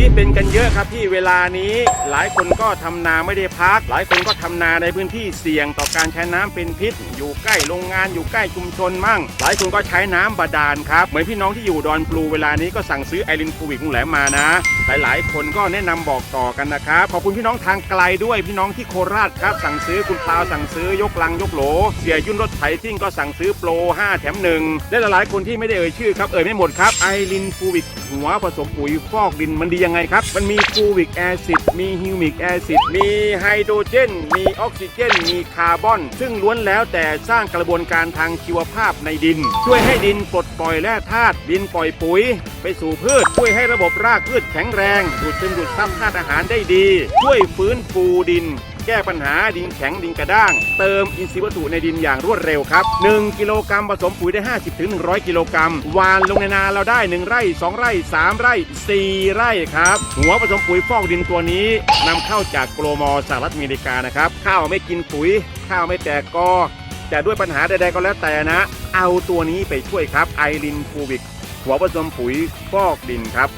เป็นกันเยอะครับที่เวลานี้หลายคนก็ทำนาไม่ได้พัก หลายคนก็ทำนาในพื้นที่เสี่ยงต่อการใช้น้ำเป็นพิษ อยู่ใกล้โรงงานอยู่ใกล้ชุมชนมั่ง หลายคนก็ใช้น้ำบาดาลครับ เหมือนพี่น้องที่อยู่ดอนปลูเวลานี้ก็สั่งซื้อไอรินฟูวิกงแหลมมานะ หลายๆ คนก็แนะนำบอกต่อกันนะครับ ขอบคุณพี่น้องทางไกลด้วยพี่น้องที่โคราชครับ สั่งซื้อคุณปาวสั่งซื้อยกลังยกโหล เสียยุ่นรถไถซิ่งก็สั่งซื้อโปร 5 แถมหนึ่งและหลายๆคนที่ไม่ได้เอ่ยชื่อครับเอ่ยไม่หมดครับไอรินฟูวิกหัวผสมปุ๋ยฟอกดินมันดียังไงครับ มันมีฟูวิกแอซิดมีฮิวมิกแอซิดมีไฮโดรเจน มีออกซิเจน มีคาร์บอน ซึ่งล้วนแล้วแต่สร้างกระบวนการทางชีวภาพในดิน ช่วยให้ดินปลดปล่อยแร่ธาตุดินปล่อยปุ๋ย ไปสู่พืช ช่วยให้ระบบรากพืชแข็งแรง ดูดซึมดูดซับธาตุอาหารได้ดี ช่วยฟื้นฟูดิน ก้ปัญหาดินแข็งดินกระด้าง เติมอินทรีย์วัตถุในดินอย่างรวดเร็วครับ 1 กิโลกรัมผสมปุ๋ยได้ 50ถึง100 กิโลกรัมวานลงในนาเราได้ 1 ไร่ 2 ไร่ 3 ไร่ 4 ไร่ครับ หัวผสมปุ๋ยฟอกดินตัวนี้นำเข้าจากโกลมอสหรัฐอเมริกานะครับข้าวไม่กินปุ๋ย ข้าวไม่แตกกอแต่ด้วยปัญหาใดๆก็แล้วแต่นะ เอาตัวนี้ไปช่วยครับไอรินฟูวิกหัวผสมปุ๋ยฟอกดินครับ